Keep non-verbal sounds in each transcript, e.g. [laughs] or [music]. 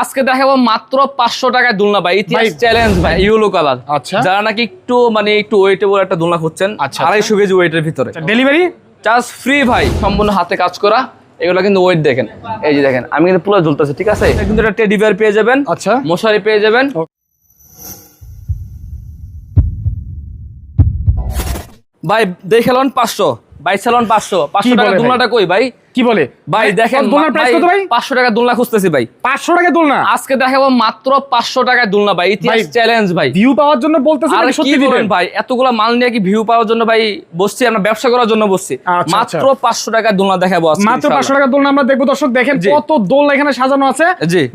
আজকে দেখাবো মাত্র পাঁচশো টাকায় দুলনা ভাই। ইতিহাস চ্যালেঞ্জ ভাই। Yellow colour. আচ্ছা। যারা নাকি একটু মানে একটু ওয়েটেবল একটা দুলনা খুঁজছেন আচ্ছা, আড়াইশো কেজি ওয়েটের ভিতরে। ডেলিভারি চার্জ ফ্রি ভাই। সম্পূর্ণ হাতে কাজ করা। এগুলো কিন্তু ওয়েট দেখেন। এই যে দেখেন আমি কিন্তু পুরো ঝুলতেছে ঠিক আছে? এটা কিন্তু একটা টেডি বিয়ার পেয়ে যাবেন। আচ্ছা। মশারি পেয়ে যাবেন। ভাই দেখেলন পাঁচশো। ভাই চালন পাঁচশো। পাঁচশো টাকা? দোলনাটা কই ভাই? কি বলে? ভাই দেখেন দোলনার প্রাইস কত ভাই? পাঁচশো টাকা দোলনা খুঁজতেছি ভাই। পাঁচশো টাকা দোলনা? আজকে দেখাবো মাত্র পাঁচশো টাকায় দোলনা ভাই ইতিহাস চ্যালেঞ্জ ভাই। ভিউ পাওয়ার জন্য বলতেছেন আর সত্যি দিবেন ভাই এতগুলা মাল নিয়ে কি ভিউ পাওয়ার জন্য ভাই বসছি আমরা ব্যবসা করার জন্য বসছি। আচ্ছা, মাত্র পাঁচশো টাকায় দোলনা দেখাবো আজকে মাত্র ইনশাআল্লাহ। পাঁচশো টাকা দোলনা আমরা দেখব। দর্শক দেখেন। কত দোলনা এখানে সাজানো আছে।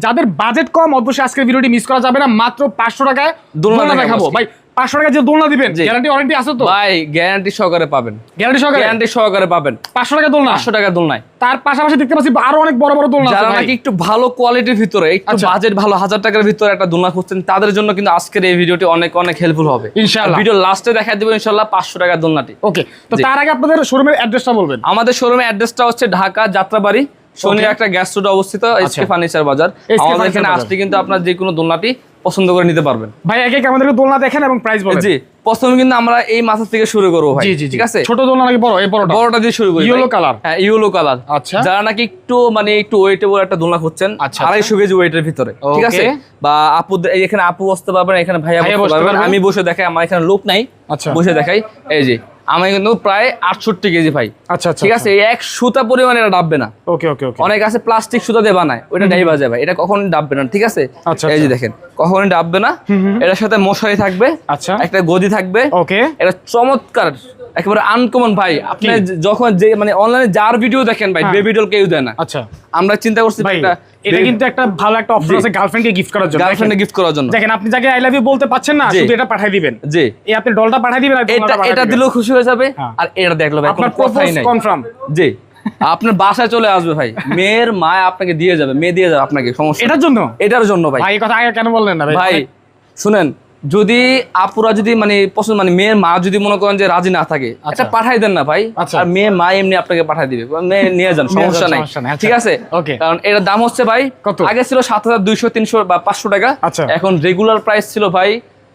যাদের বাজেট কম অবশ্যই আজকের ভিডিওটি মিস করা যাবে না। মাত্র পাঁচশো টাকায় দোলনা দেখাবো ভাই পাঁচশো টাকা যে দোলনা দিবেন। গ্যারান্টি ওয়ারেন্টি আছে তো? ভাই গ্যারান্টি সহকারে পাবেন। গ্যারান্টি সহকারে? গ্যারান্টি সহকারে পাবেন। পাঁচশো টাকা দোলনা? পাঁচশো টাকা দোলনায়। তার পাশাপাশি দেখতে পাচ্ছি আরও অনেক বড় বড় দোলনা আছে যারা নাকি একটু ভালো কোয়ালিটির ভিতরে একটু আচ্ছা। বাজেট ভালো হাজার টাকার ভিতরে একটা দোলনা খুঁজছেন তাদের জন্য কিন্তু আজকের এই ভিডিওটি অনেক অনেক হেল্পফুল হবে। ইনশাআল্লাহ। ভিডিও লাস্টে দেখা দেবো ইনশাল্লাহ পাঁচশো টাকার দোলনাটি। ওকে তো তার আগে আপনাদের শোরুমের অ্যাড্রেসটা বলবেন। আমাদের শোরুমের অ্যাড্রেসটা হচ্ছে ঢাকা যাত্রাবাড়ি শনি একটা গ্যাস রোড অবস্থিত এসকে ফার্নিচার বাজার। আমাদের এখানে। আসলে কিন্তু আপনার যে কোনো দোলনাটি পছন্দ করে নিতে পারবেন। ভাই একে একে আমাদেরকে দোলনা দেখেন এবং প্রাইস বলেন। জি প্রথমে কিন্তু আমরা এই মাথা থেকে শুরু করব ভাই ঠিক আছে? ছোট দোলনা নাকি বড়? এই বড়টা। বড়টা দিয়ে শুরু করি ভাই। color? হ্যাঁ ইয়েলো কালার আচ্ছা। যারা নাকি একটু মানে একটু ওয়েটেবল একটা দোলনা খুঁজছেন আচ্ছা, আড়াইশো কেজি ওয়েটের ভিতরে ঠিক আছে? বা আপু এখানে আপু বসতে পারবেন এখানে ভাইয়া বসতে পারবেন। আমি বসে দেখাই আমার এখানে লোক নাই আচ্ছা। বসে দেখাই। এই যে আমি কিন্তু প্রায় আটষট্টি কেজি ভাই আচ্ছা আচ্ছা ঠিক আছে? এক সুতা পরিমাণে এটা ডাববে না। ওকে ওকে ওকে। অনেক আছে প্লাস্টিক সুতা দিয়ে বানায় ওইটা ডাইবা যাবে। এটা কখনোই ডাববে না ঠিক আছে? আচ্ছা, এই যে আচ্ছা। দেখেন কখনোই ডাববে না। এটার সাথে মশারি থাকবে আচ্ছা। একটা গদি থাকবে। ওকে। এটা চমৎকার একেবারে আনকমন ভাই। আপনি যখন যে মানে অনলাইনে যার ভিডিও দেখেন ভাই হ্যাঁ। বেবি ডল কেউ দেয় না। আচ্ছা। আমরা চিন্তা করছি ভাই একটা এটা কিন্তু একটা ভালো একটা অপশন আছে গার্লফ্রেন্ডকে গিফট করার জন্য। গার্লফ্রেন্ডে গিফট করার জন্য। দেখেন আপনি যাকে আই লাভ ইউ বলতে পাচ্ছেন না। শুধু এটা পাঠিয়ে দিবেন। জি। এই আপনি ডলটা পাঠিয়ে দিবেন এটা এটা দিলেও খুশি হয়ে যাবে। হ্যাঁ। আর এটা দেখল ভাই আপনার প্রপোজ কনফার্ম জি। আপনার বাসায় চলে আসবে ভাই। মেয়ের মা আপনাকে দিয়ে যাবে মেয়ে দিয়ে যাবে আপনাকে সমস্যা এটার জন্য? এটার জন্য ভাই। ভাই এই কথা আগে কেন বললেন না ভাই? ভাই শুনেন যদি আপুরা যদি মানে পছন্দ মানে মেয়ের মা যদি মনে করেন যে রাজি না থাকে আচ্ছা। পাঠাই দেন না ভাই আচ্ছা। আর মেয়ের মা এমনি আপনাকে পাঠাই দিবে মেয়ে [laughs] নিয়ে যান সমস্যা নাই নাই, আচ্ছা। ঠিক আছে কারণ এটার দাম হচ্ছে ভাই কত? আগে ছিল সাত হাজার দুইশো তিনশো বা পাঁচশো টাকা আচ্ছা। এখন রেগুলার প্রাইস ছিল ভাই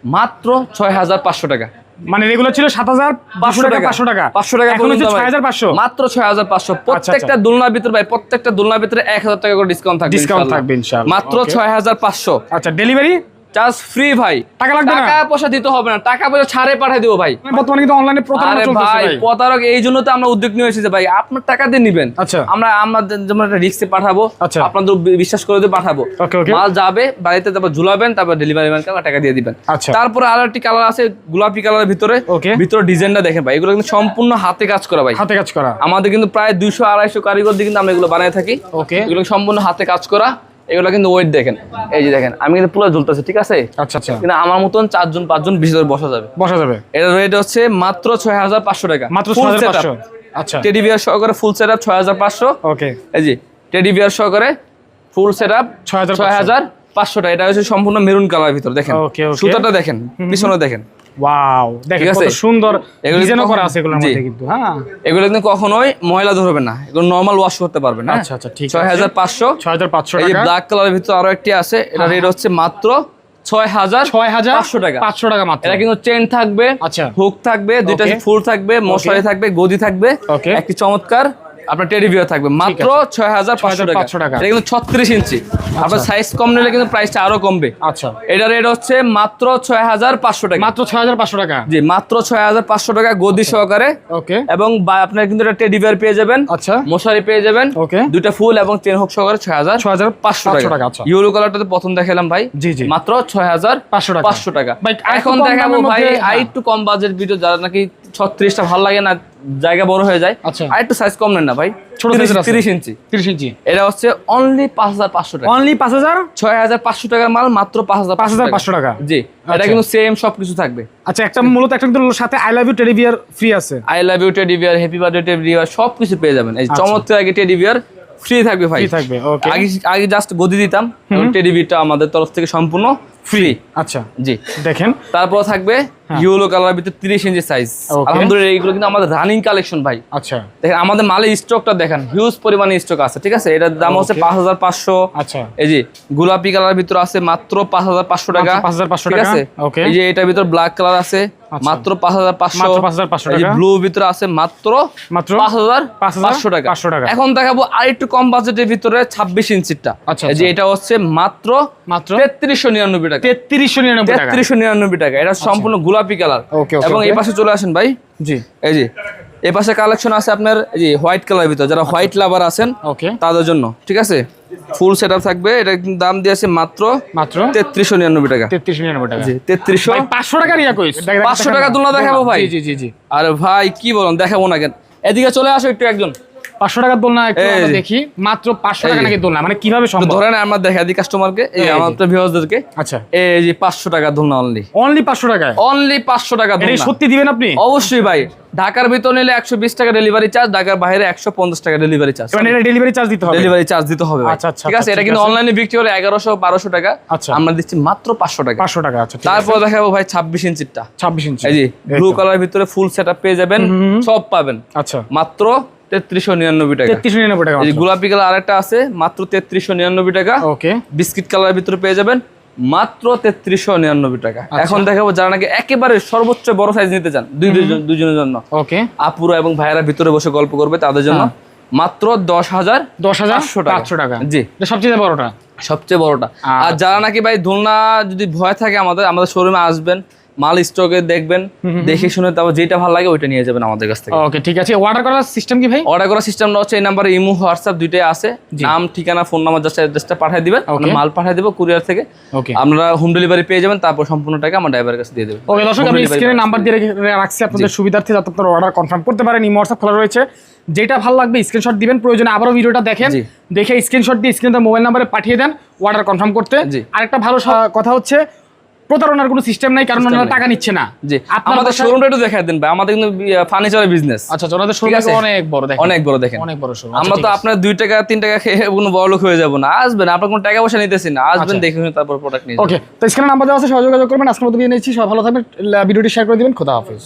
মাত্র ছয় হাজার পাঁচশো টাকা মানে রেগুলার ছিল সাত হাজার পাঁচশো টাকা পাঁচশো টাকা পাঁচশো টাকা এখন হচ্ছে। ছয় হাজার পাঁচশো মাত্র ছয় হাজার পাঁচশো। প্রত্যেকটা দোলনার ভিতরে ভাই প্রত্যেকটা দোলনার ভিতরে এক হাজার টাকা করে ডিসকাউন্ট থাকবে ইনশাআল্লাহ। থাকবে। মাত্র. ছয় হাজার পাঁচশো আচ্ছা ডেলিভারি চার্জ ফ্রি ভাই। টাকা লাগবে? টাকা পয়সা দিতে হবে না। টাকা পয়সা ছাড়ে পাঠিয়ে দিবো ভাই। বর্তমানে কিন্তু অনলাইনে প্রতারণা চলতেছে ভাই প্রতারক এই জন্য তো আমরা উদ্যোগ নিয়ে এসেছি ভাই। আপনার টাকা দিয়ে নিবেন। আচ্ছা। আমরা আমাদের যেমন একটা রিক্সে পাঠাবো আচ্ছা। আপনাদের বিশ্বাস করে দিয়ে পাঠাবো. মাল যাবে বাড়িতে তারপর ঝুলাবেন তারপর ডেলিভারি ম্যানকে টাকা দিয়ে দিবেন। আচ্ছা। তারপরে আর একটি কালার আছে গোলাপি কালারের ভিতরে. ভিতরে ডিজাইনটা দেখেন ভাই এগুলো কিন্তু সম্পূর্ণ হাতে কাজ করা ভাই। হাতে কাজ করা। আমাদের কিন্তু প্রায় দুইশো আড়াইশো কারিগর দিয়ে কিন্তু আমরা এগুলো বানিয়ে থাকি। ওকে এগুলো সম্পূর্ণ হাতে কাজ করা। এগুলো কিন্তু ওয়েট দেখেন। এই যে দেখেন আমি কিন্তু পুরো ঝুলতেছি ঠিক আছে? আচ্ছা আচ্ছা। কিন্তু আমার মতন চারজন পাঁচজন ভিতরে বসা যাবে। বসা যাবে। এর রেট হচ্ছে মাত্র ছয় হাজার পাঁচশো টাকা। মাত্র ছয় হাজার পাঁচশো। আচ্ছা। টেডি বিয়ার সহকারে ফুল সেট আপ ছয় হাজার পাঁচশো। ওকে এই যে টেডি বিয়ার সহকারে ফুল সেট আপ 6,500 ছয় হাজার পাঁচশো টাকা। এটা হচ্ছে সম্পূর্ণ মেরুন কালার ভিতর দেখেন. সুতাটা দেখেন পিছনে দেখেন। ওয়াও দেখেন কত সুন্দর এগুলো করা আছে এগুলোর মধ্যে কিন্তু হ্যাঁ। এগুলো কিন্তু কখনোই ময়লা ধরবে না। এগুলো নর্মাল ওয়াশ করতে পারবেন আচ্ছা, আচ্ছা, ঠিক ছয় আছে। হাজার পাঁচশো। ছয় হাজার পাঁচশো এই ব্ল্যাক কালারের ভিতর আরও একটি আছে। এটা রেট হচ্ছে মাত্র ছয় হাজার ছয় হাজার পাঁচশো টাকা। পাঁচশো টাকা মাত্র। এটা কিন্তু চেন থাকবে আচ্ছা। হুক থাকবে দুইটা Okay. ফুল থাকবে মশারি থাকবে গদি থাকবে। একটি চমৎকার আপনার টেডি বিয়ার থাকবে। মাত্র ছয় হাজার পাঁচশো টাকা। এটা কিন্তু ছত্রিশ ইঞ্চি। আপনার সাইজ কম নিলে কিন্তু প্রাইসটা আরও কমবে। আচ্ছা। এটা রেট হচ্ছে মাত্র ছয় হাজার পাঁচশো টাকা। মাত্র ছয় হাজার পাঁচশো টাকা? জি মাত্র ছয় হাজার পাঁচশো টাকা গদি সহকারে। ওকে। এবং আপনার কিন্তু একটা টেডি বিয়ার পেয়ে যাবেন। আচ্ছা। মশারি পেয়ে যাবেন। Okay. দুইটা ফুল এবং চেন হোক সহকারে ছয় হাজার ছয় হাজার পাঁচশো টাকা আচ্ছা। ইউরো কালারটাতে প্রথম দেখালাম ভাই। জি, জি। মাত্র ছয় হাজার পাঁচশো টাকা। পাঁচশো টাকা। এখন দেখাবো ভাই আর একটু কম বাজেট ভিডিও যারা নাকি ছত্রিশটা ভালো লাগে না জায়গা বড় হয়ে যায়। আচ্ছা। আর একটু সাইজ কম নেন না ভাই। ছোট তিরিশ- ইঞ্চি। তিরিশ ইঞ্চি। এটা হচ্ছে অনলি পাঁচ হাজার পাঁচশো টাকা। অনলি পাঁচ হাজার? ছয় হাজার পাঁচশো টাকার মাল মাত্র পাঁচ হাজার পাঁচ হাজার পাঁচশো টাকা? জি। এটা আচ্ছা। কিন্তু সেম সবকিছু থাকবে। আচ্ছা একটা মূলত একটা কিন্তু সাথে I love you teddy bear free আছে। I love you teddy bear happy birthday teddy bear সব কিছু পেয়ে যাবেন। এই চমৎকার আগে টেডি বিয়ার ফ্রি থাকবে ভাই। ফ্রি থাকবে ওকে আগে আগে জাস্ট গদি দিতাম টেডি বিয়ারটা আমাদের তরফ থেকে সম্পূর্ণ ফ্রি আচ্ছা। জি। দেখেন। তারপর থাকবে ইউলো কালার ভিতরে তিরিশ ইঞ্চি সাইজ আলহামদুলিল্লাহ এইগুলো কিন্তু আমাদের রানিং কালেকশন ভাই। আচ্ছা। দেখেন আমাদের মালের স্টকটা দেখেন হিউজ পরিমাণে স্টক আছে ঠিক আছে? এটার দাম হচ্ছে. পাঁচ হাজার পাঁচশো। আচ্ছা। এই যে গোলাপি কালার ভিতরে আছে মাত্র পাঁচ হাজার পাঁচশো টাকা মাত্র 5,500 ঠিক আছে. এই যে এটার ভিতরে ব্ল্যাক কালার আছে আচ্ছা। মাত্র পাঁচ হাজার পাঁচশো। মাত্র 5,500 টাকা। ব্লু ভিতরে আছে মাত্র মাত্র পাঁচ হাজার 5,500 পাঁচশো টাকা। 500 টাকা। এখন দেখাবো আর একটু কম বাজেটের ভিতরে ছাব্বিশ ইঞ্চিটা আচ্ছা, এই যে আচ্ছা। এটা হচ্ছে মাত্র মাত্র তেত্রিশশো নিরানব্বই টাকা। তেত্রিশশো নিরানব্বই টাকা। তেত্রিশশো নিরানব্বই টাকা। এটা সম্পূর্ণ গোলাপি কালার। Okay, okay, এবং এই পাশে চলে আসেন ভাই। জি। এই যে এই পাশে কালেকশন আছে আপনার এই যে হোয়াইট কালার ভিতর। যারা হোয়াইট লাভার আছেন ওকে তাদের জন্য ঠিক আছে? ফুল সেট থাকবে। এটা দাম দিয়েছে মাত্র মাত্র? তেত্রিশশো নিরানব্বই টাকা। তেত্রিশশো নিরানব্বই টাকা। জি তেত্রিশশো পাঁচশো টাকার ইয়া কইস। 500 টাকা দোলনা দেখাবো ভাই? জি জি জি জি। আর ভাই কি বলুন দেখাবো না কেন। এদিকে চলে আসো একটু একজন। পাঁচশো টাকার দোলনা একটু। দেখি। মাত্র পাঁচশো টাকা নাকি দোলনা? মানে কীভাবে সম্ভব? ধরেন আমরা দেখা দিই কাস্টমারকে এই এই ভিউয়ারদেরকে আচ্ছা। এই যে পাঁচশো টাকা অনলি অনলি পাঁচশো অনলি টাকা এটা সত্যি দিবেন আপনি? অবশ্যই ভাই। ঢাকার ভিতর নিলে একশো বিশ টাকা ডেলিভারি চার্জ ঢাকার বাইরে একশো পঞ্চাশ টাকা ডেলিভারি চার্জ মানে এটা ডেলিভারি চার্জ দিতে হবে। ডেলিভারি চার্জ দিতে হবে আচ্ছা, আচ্ছা, ঠিক আছে? এটা কিন্তু অনলাইনে বিক্রি হলে এগারোশো বারোশো টাকা। আচ্ছা। আমরা দিচ্ছি মাত্র পাঁচশো টাকা। পাঁচশো টাকা আচ্ছা। তারপর দেখাবো ভাই ছাব্বিশ ইঞ্চিরটা ছাব্বিশ ইঞ্চি। এই যে ব্লু। কালার ভিতরে ফুল সেট পেয়ে যাবেন সব পাবেন। আচ্ছা। মাত্র তেত্রিশশো নিরানব্বই টাকা। তেত্রিশশো নিরানব্বই টাকা গোলাপি কালার আরেকটা আছে মাত্র তেত্রিশশো নিরানব্বই টাকা। ওকে। বিস্কিট কালারের ভিতরে পেয়ে যাবেন মাত্র তেত্রিশশো নিরানব্বই টাকা। আচ্ছা। এখন দেখাবো যারা নাকি একেবারে সর্বোচ্চ বড় সাইজ নিতে চান দুই দুজনের জন্য। ওকে। আপুরা এবং ভাইয়েরা ভিতরে বসে গল্প করবে তাদের জন্য। হ্যাঁ। মাত্র দশ হাজার দশ হাজার পাঁচশো টাকা। জি। সবচেয়ে বড়টা? সবচেয়ে বড়টা। আচ্ছা। আর যারা নাকি ভাই দোলনা যদি ভয় থাকে আমাদের আমাদের শোরুমে আসবেন। মাল স্টকে দেখবেন দেখে শুনে তারপর যেটা ভালো লাগে ওইটা নিয়ে যাবেন আমাদের কাছ থেকে। ওকে ঠিক আছে। অর্ডার করার সিস্টেম কি ভাই? অর্ডার করার সিস্টেমটা হচ্ছে এই নাম্বারে ইমো হোয়াটসঅ্যাপ দুইটাই আছে। নাম ঠিকানা ফোন নাম্বার জাস্ট অ্যাড্রেসটা পাঠিয়ে দিবেন। মাল পাঠিয়ে দেবো কুরিয়ার থেকে। ওকে আমরা হোম ডেলিভারি পেয়ে যাবেন তারপর সম্পূর্ণ টাকা আমার ড্রাইভারের কাছে দিয়ে দেবেন ওকে দর্শক আমি স্ক্রিনে নাম্বার দিয়ে রেখে- রাখছি আপনাদের সুবিধার্থে যাতে আপনারা অর্ডার কনফার্ম করতে পারেন। এই হোয়াটসঅ্যাপ খোলা রয়েছে। যেটা ভালো লাগবে স্ক্রিনশট দিবেন। প্রয়োজনে আবারও ভিডিওটা দেখেন। দেখে স্ক্রিনশট দিয়ে স্ক্রিনে মোবাইল নাম্বারে পাঠিয়ে দেন অর্ডার কনফার্ম করতে। আরেকটা ভালো কথা হচ্ছে প্রতারণার কোনো সিস্টেম নাই কারণ ওনারা টাকা নিচ্ছে না। জি। আমাদের শোরুমটা একটু দেখায় দেন ভাই আমাদের কিন্তু ফার্নিচারের বিজনেস আচ্ছা ওনাদের শোরুম আছে। অনেক বড় দেখেন। অনেক বড় দেখেন। অনেক বড় শোরুম আমরা তো আপনার দুই টাকা তিন টাকা খেয়ে কোনো বড় লোক হয়ে যাব না। আসবেন আপনার কোনো টাকা পয়সা নিতেছি না। আসবেন দেখেন দেখে তারপর প্রোডাক্ট নিয়ে। ওকে তো স্ক্রিনে নাম্বার দেওয়া আছে সহযোগিতা করবেন। আজকের মতো বিয়ে নিচ্ছি। সব ভালো থাকবেন। ভিডিওটি শেয়ার করে দিবেন। খোদা হাফিজ।